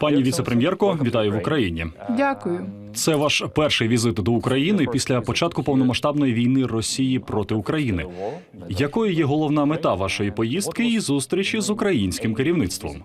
Пані віце-прем'єрко, вітаю в Україні. Дякую. Це ваш перший візит до України після початку повномасштабної війни Росії проти України. Якою є головна мета вашої поїздки і зустрічі з українським керівництвом?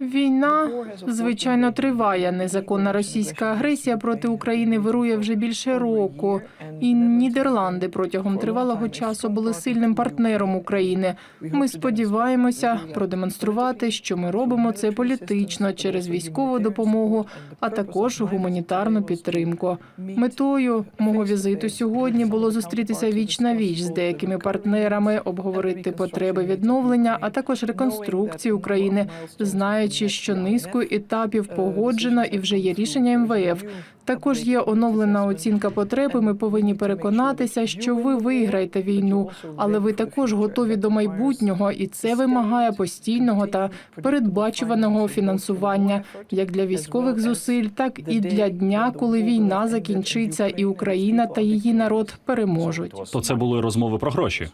Війна звичайно триває. Незаконна російська агресія проти України вирує вже більше року. І Нідерланди протягом тривалого часу були сильним партнером України. Ми сподіваємося продемонструвати, що ми робимо це політично через військову допомогу, а також гуманітарну підтримку. Метою мого візиту сьогодні було зустрітися віч на віч з деякими партнерами, обговорити потреби відновлення, а також реконструкції України, знаючи, що низку етапів погоджено і вже є рішення МВФ. Також є оновлена оцінка потреб. і Ми повинні переконатися, що ви виграєте війну, але ви також готові до майбутнього, і це вимагає постійного та передбачуваного фінансування як для військових зусиль, так і для дня, коли війна закінчиться, і Україна та її народ переможуть. То це були розмови про гроші.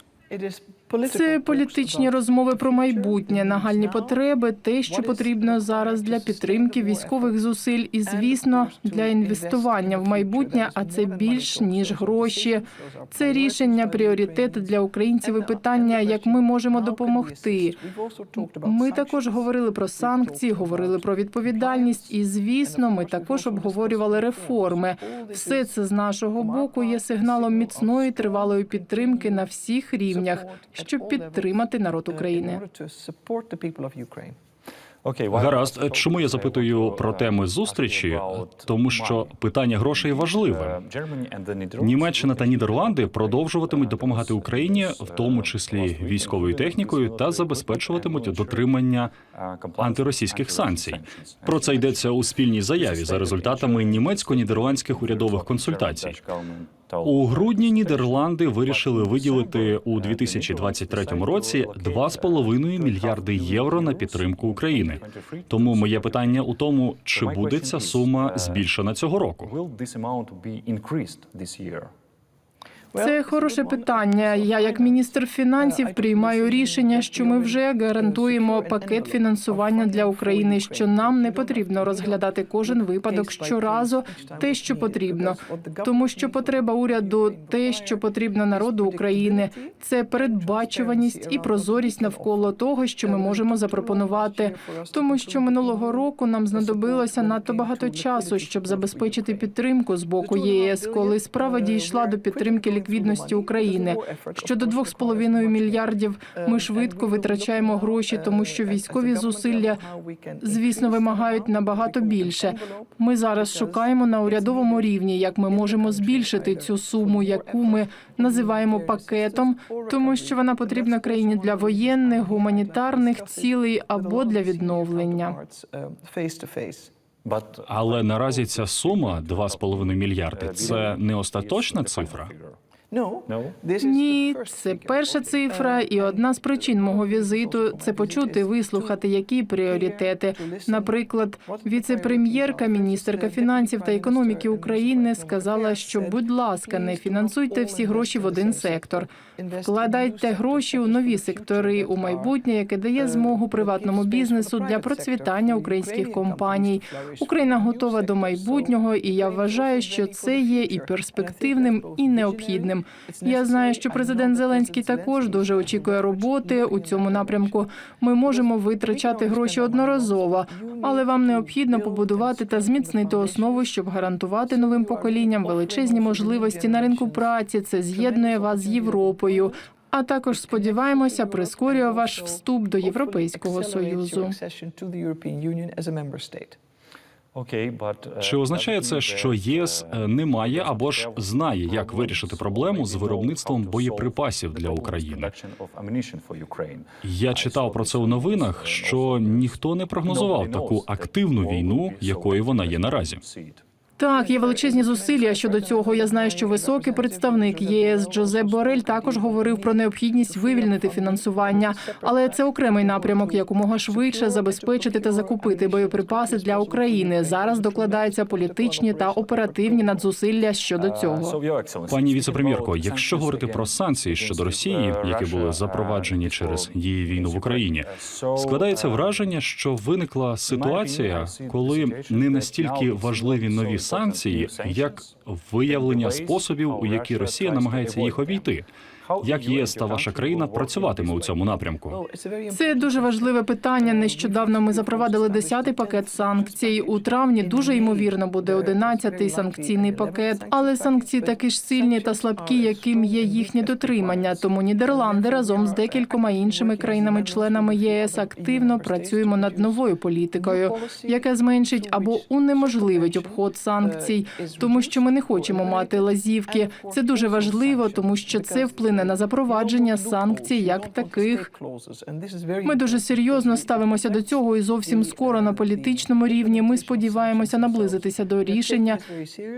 Це політичні розмови про майбутнє, нагальні потреби, те, що потрібно зараз для підтримки військових зусиль, і звісно, для інвестування в майбутнє. А це більш ніж гроші. Це рішення, пріоритети для українців і питання, як ми можемо допомогти. Ми також говорили про санкції, говорили про відповідальність, і звісно, ми також обговорювали реформи. Все це з нашого боку є сигналом міцної тривалої підтримки на всіх рівнях, щоб підтримати народ України. Гаразд, чому я запитую про теми зустрічі? Тому що питання грошей важливе. Німеччина та Нідерланди продовжуватимуть допомагати Україні, в тому числі військовою технікою, та забезпечуватимуть дотримання антиросійських санкцій. Про це йдеться у спільній заяві за результатами німецько-нідерландських урядових консультацій. У грудні Нідерланди вирішили виділити у 2023 році 2,5 мільярди євро на підтримку України. Тому моє питання у тому, чи буде ця сума збільшена цього року. Це хороше питання. Я, як міністр фінансів, приймаю рішення, що ми вже гарантуємо пакет фінансування для України. Що нам не потрібно розглядати кожен випадок щоразу, те, що потрібно, тому що потреба уряду, те, що потрібно народу України, це передбачуваність і прозорість навколо того, що ми можемо запропонувати. Тому що минулого року нам знадобилося надто багато часу, щоб забезпечити підтримку з боку ЄС, коли справа дійшла до підтримки ліквідності України. Щодо 2,5 мільярдів ми швидко витрачаємо гроші, тому що військові зусилля, звісно, вимагають набагато більше. Ми зараз шукаємо на урядовому рівні, як ми можемо збільшити цю суму, яку ми називаємо пакетом, тому що вона потрібна країні для воєнних, гуманітарних цілей або для відновлення. Але наразі ця сума 2,5 мільярди – це не остаточна цифра. Ні, це перша цифра, і одна з причин мого візиту це почути, вислухати, які пріоритети. Наприклад, віце-прем'єрка, міністерка фінансів та економіки України сказала, що, будь ласка, не фінансуйте всі гроші в один сектор. Вкладайте гроші у нові сектори у майбутнє, яке дає змогу приватному бізнесу для процвітання українських компаній. Україна готова до майбутнього, і я вважаю, що це є і перспективним, і необхідним. Я знаю, що президент Зеленський також дуже очікує роботи у цьому напрямку. Ми можемо витрачати гроші одноразово, але вам необхідно побудувати та зміцнити основу, щоб гарантувати новим поколінням величезні можливості на ринку праці. Це з'єднує вас з Європою. А також сподіваємося, прискорює ваш вступ до Європейського союзу. Чи означає це, що ЄС е, не має або ж знає, як вирішити проблему з виробництвом боєприпасів для України? Я читав про це у новинах, що ніхто не прогнозував таку активну війну, якою вона є наразі. Так, є величезні зусилля щодо цього. Я знаю, що високий представник ЄС Джозеп Борель також говорив про необхідність вивільнити фінансування, але це окремий напрямок, якомога швидше забезпечити та закупити боєприпаси для України. Зараз докладаються політичні та оперативні надзусилля щодо цього. Пані віцепрем'єрко, якщо говорити про санкції щодо Росії, які були запроваджені через її війну в Україні, складається враження, що виникла ситуація, коли не настільки важливі нові санкції, як виявлення способів, у які Росія намагається їх обійти. Як ЄС та ваша країна працюватиме у цьому напрямку? Це дуже важливе питання. Нещодавно ми запровадили 10-й пакет санкцій. У травні дуже ймовірно буде 11-й санкційний пакет. Але санкції такі ж сильні та слабкі, яким є їхнє дотримання. Тому Нідерланди разом з декількома іншими країнами-членами ЄС активно працюємо над новою політикою, яка зменшить або унеможливить обход санкцій, тому що ми не хочемо мати лазівки. Це дуже важливо, тому що це вплине на запровадження санкцій як таких. Ми дуже серйозно ставимося до цього, і зовсім скоро на політичному рівні ми сподіваємося наблизитися до рішення,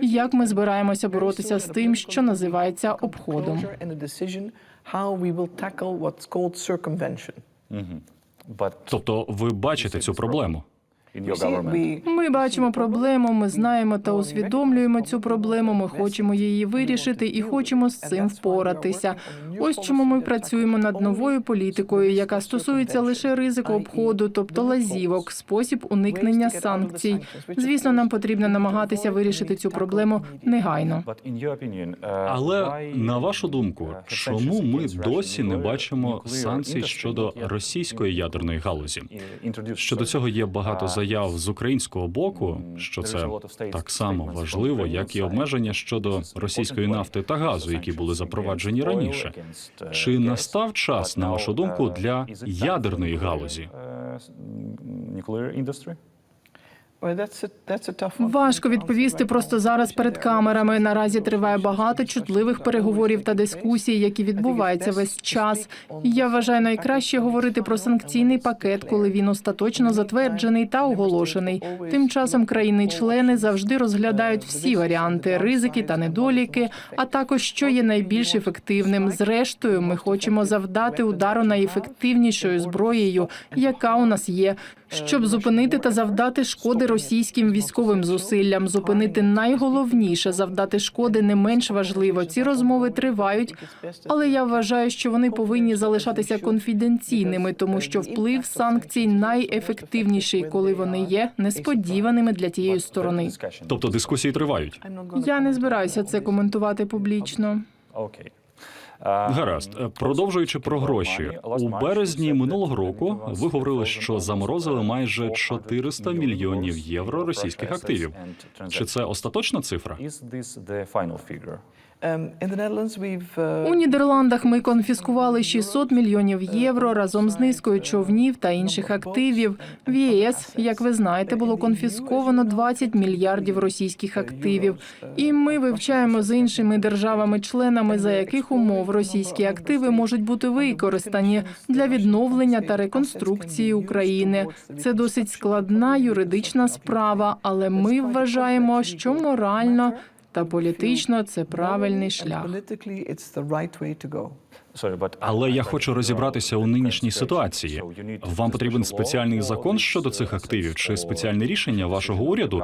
як ми збираємося боротися з тим, що називається обходом. Тобто, ви бачите цю проблему? Ми бачимо проблему, ми знаємо та усвідомлюємо цю проблему. Ми хочемо її вирішити і хочемо з цим впоратися. Ось чому ми працюємо над новою політикою, яка стосується лише ризику обходу, тобто лазівок, спосіб уникнення санкцій. Звісно, нам потрібно намагатися вирішити цю проблему негайно. Але на вашу думку, чому ми досі не бачимо санкцій щодо російської ядерної галузі? Щодо цього є багато заяв з українського боку, що це так само важливо, як і обмеження щодо російської нафти та газу, які були запроваджені раніше. Чи настав час, на вашу думку, для ядерної галузі? Важко відповісти просто зараз перед камерами. Наразі триває багато чутливих переговорів та дискусій, які відбуваються весь час. Я вважаю найкраще говорити про санкційний пакет, коли він остаточно затверджений та оголошений. Тим часом країни-члени завжди розглядають всі варіанти, ризики та недоліки, а також що є найбільш ефективним. Зрештою, ми хочемо завдати удару найефективнішою зброєю, яка у нас є, щоб зупинити та завдати шкоди російським військовим зусиллям. Зупинити найголовніше завдати шкоди не менш важливо. Ці розмови тривають, але я вважаю, що вони повинні залишатися конфіденційними, тому що вплив санкцій найефективніший, коли вони є несподіваними для тієї сторони. Тобто дискусії тривають. Я не збираюся це коментувати публічно. Гаразд, продовжуючи про гроші, у березні минулого року ви говорили, що заморозили майже 400 мільйонів євро російських активів. Чи це остаточна цифра? У Нідерландах ми конфіскували 600 мільйонів євро разом з низкою човнів та інших активів. В ЄС, як ви знаєте, було конфісковано 20 мільярдів російських активів. І ми вивчаємо з іншими державами-членами, за яких умов російські активи можуть бути використані для відновлення та реконструкції України. Це досить складна юридична справа, але ми вважаємо, що морально та політично це правильний шлях. Але я хочу розібратися у нинішній ситуації. Вам потрібен спеціальний закон щодо цих активів чи спеціальне рішення вашого уряду?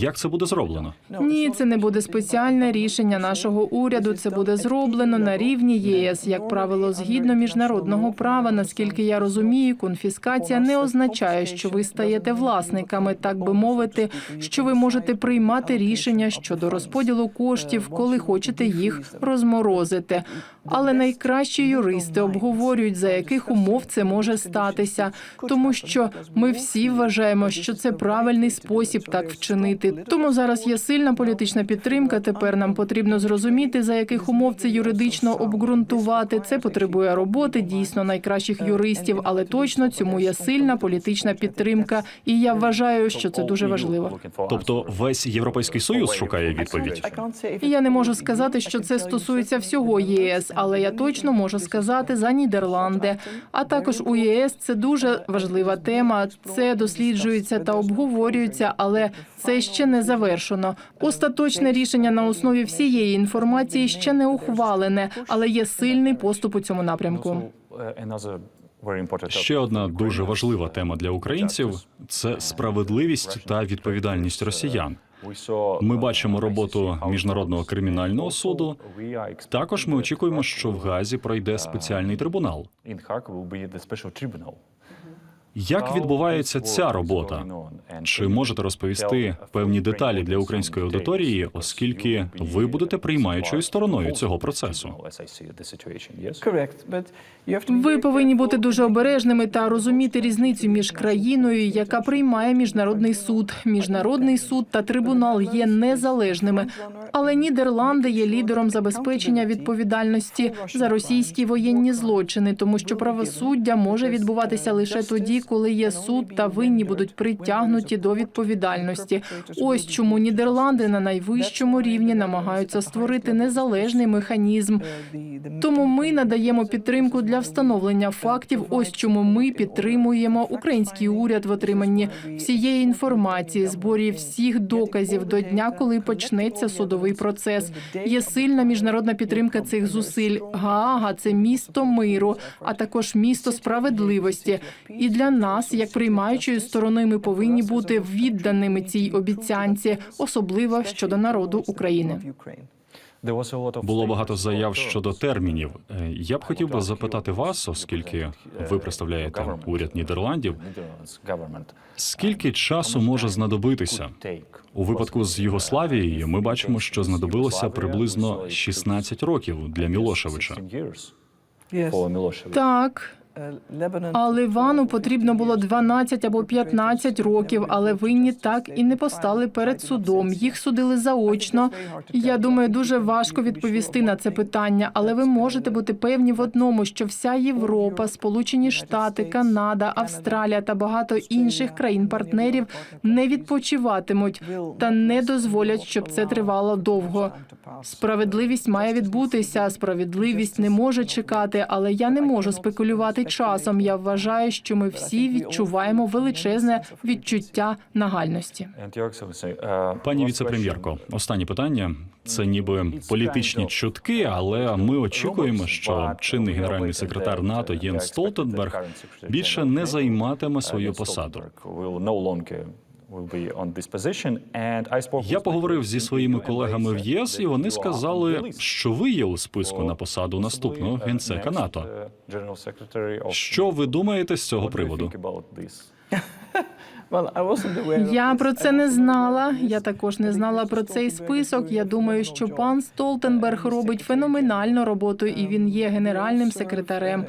Як це буде зроблено? Ні, це не буде спеціальне рішення нашого уряду. Це буде зроблено на рівні ЄС, як правило, згідно міжнародного права. Наскільки я розумію, конфіскація не означає, що ви стаєте власниками, так би мовити, що ви можете приймати рішення щодо розподілу коштів, коли хочете їх розморозити. Але найкращі юристи обговорюють за яких умов це може статися, тому що ми всі вважаємо, що це правильний спосіб так вчинити. Тому зараз є сильна політична підтримка. Тепер нам потрібно зрозуміти, за яких умов це юридично обґрунтувати. Це потребує роботи дійсно найкращих юристів, але точно цьому є сильна політична підтримка. І я вважаю, що це дуже важливо. Тобто, весь європейський союз шукає відповідь. Я не можу сказати, що це стосується всього ЄС, але я точно точно можу сказати за Нідерланди. А також у ЄС це дуже важлива тема. Це досліджується та обговорюється, але це ще не завершено. Остаточне рішення на основі всієї інформації ще не ухвалене, але є сильний поступ у цьому напрямку. Ще одна дуже важлива тема для українців це справедливість та відповідальність росіян. Ми бачимо роботу міжнародного кримінального суду. Також ми очікуємо, що в Газі пройде спеціальний трибунал. Як відбувається ця робота? Чи можете розповісти певні деталі для української аудиторії, оскільки ви будете приймаючою стороною цього процесу? Ви повинні бути дуже обережними та розуміти різницю між країною, яка приймає міжнародний суд. Міжнародний суд та трибунал є незалежними. Але Нідерланди є лідером забезпечення відповідальності за російські воєнні злочини, тому що правосуддя може відбуватися лише тоді, коли є суд та винні будуть притягнуті до відповідальності. Ось чому Нідерланди на найвищому рівні намагаються створити незалежний механізм. Тому ми надаємо підтримку для встановлення фактів. Ось чому ми підтримуємо український уряд в отриманні всієї інформації, зборі всіх доказів до дня, коли почнеться судовий процес. Є сильна міжнародна підтримка цих зусиль. Гаага це місто миру, а також місто справедливості. І для нас, як приймаючої сторони, ми повинні бути відданими цій обіцянці, особливо щодо народу України. Було багато заяв щодо термінів. Я б хотів би запитати вас, оскільки ви представляєте уряд Нідерландів, скільки часу може знадобитися у випадку з Югославією? Ми бачимо, що знадобилося приблизно 16 років для Мілошевича. Так, А Ливану потрібно було 12 або 15 років, але винні так і не постали перед судом. Їх судили заочно. Я думаю, дуже важко відповісти на це питання, але ви можете бути певні в одному, що вся Європа, Сполучені Штати, Канада, Австралія та багато інших країн-партнерів не відпочиватимуть та не дозволять, щоб це тривало довго. Справедливість має відбутися. Справедливість не може чекати, але я не можу спекулювати часом. Я вважаю, що ми всі відчуваємо величезне відчуття нагальності. Пані віцепрем'єрко, останнє питання. Це ніби політичні чутки, але ми очікуємо, що чинний генеральний секретар НАТО Єн Столтенберг більше не займатиме свою посаду. Я поговорив зі своїми колегами в ЄС, і вони сказали, що ви є у списку на посаду наступного генсека НАТО. Що ви думаєте з цього приводу? Я про це не знала. Я також не знала про цей список. Я думаю, що пан Столтенберг робить феноменальну роботу, і він є генеральним секретарем.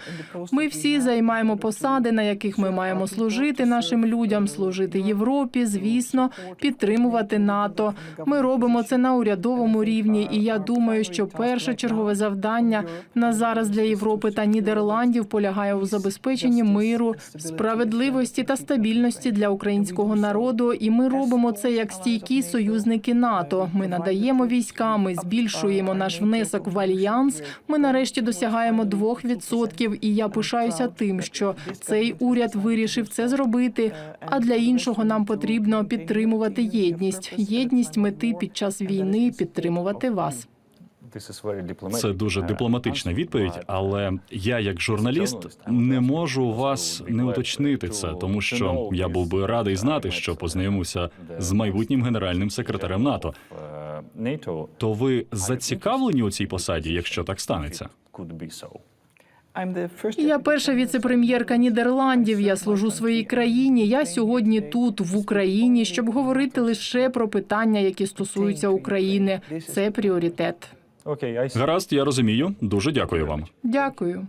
Ми всі займаємо посади, на яких ми маємо служити нашим людям, служити Європі, звісно, підтримувати НАТО. Ми робимо це на урядовому рівні, і я думаю, що першочергове завдання на зараз для Європи та Нідерландів полягає у забезпеченні миру, справедливості та стабільності для українського народу. І ми робимо це як стійкі союзники НАТО. Ми надаємо війська, ми збільшуємо наш внесок в альянс. Ми нарешті досягаємо 2%. І я пишаюся тим, що цей уряд вирішив це зробити. А для іншого нам потрібно підтримувати єдність, єдність мети під час війни, підтримувати вас. Це дуже дипломатична відповідь, але я, як журналіст, не можу вас не уточнити це, тому що я був би радий знати, що познайомився з майбутнім генеральним секретарем НАТО. То ви зацікавлені у цій посаді, якщо так станеться? Я перша віцепрем'єрка Нідерландів. Я служу своїй країні. Я сьогодні тут, в Україні, щоб говорити лише про питання, які стосуються України. Це пріоритет. Гаразд, я розумію. Дуже дякую вам. Дякую.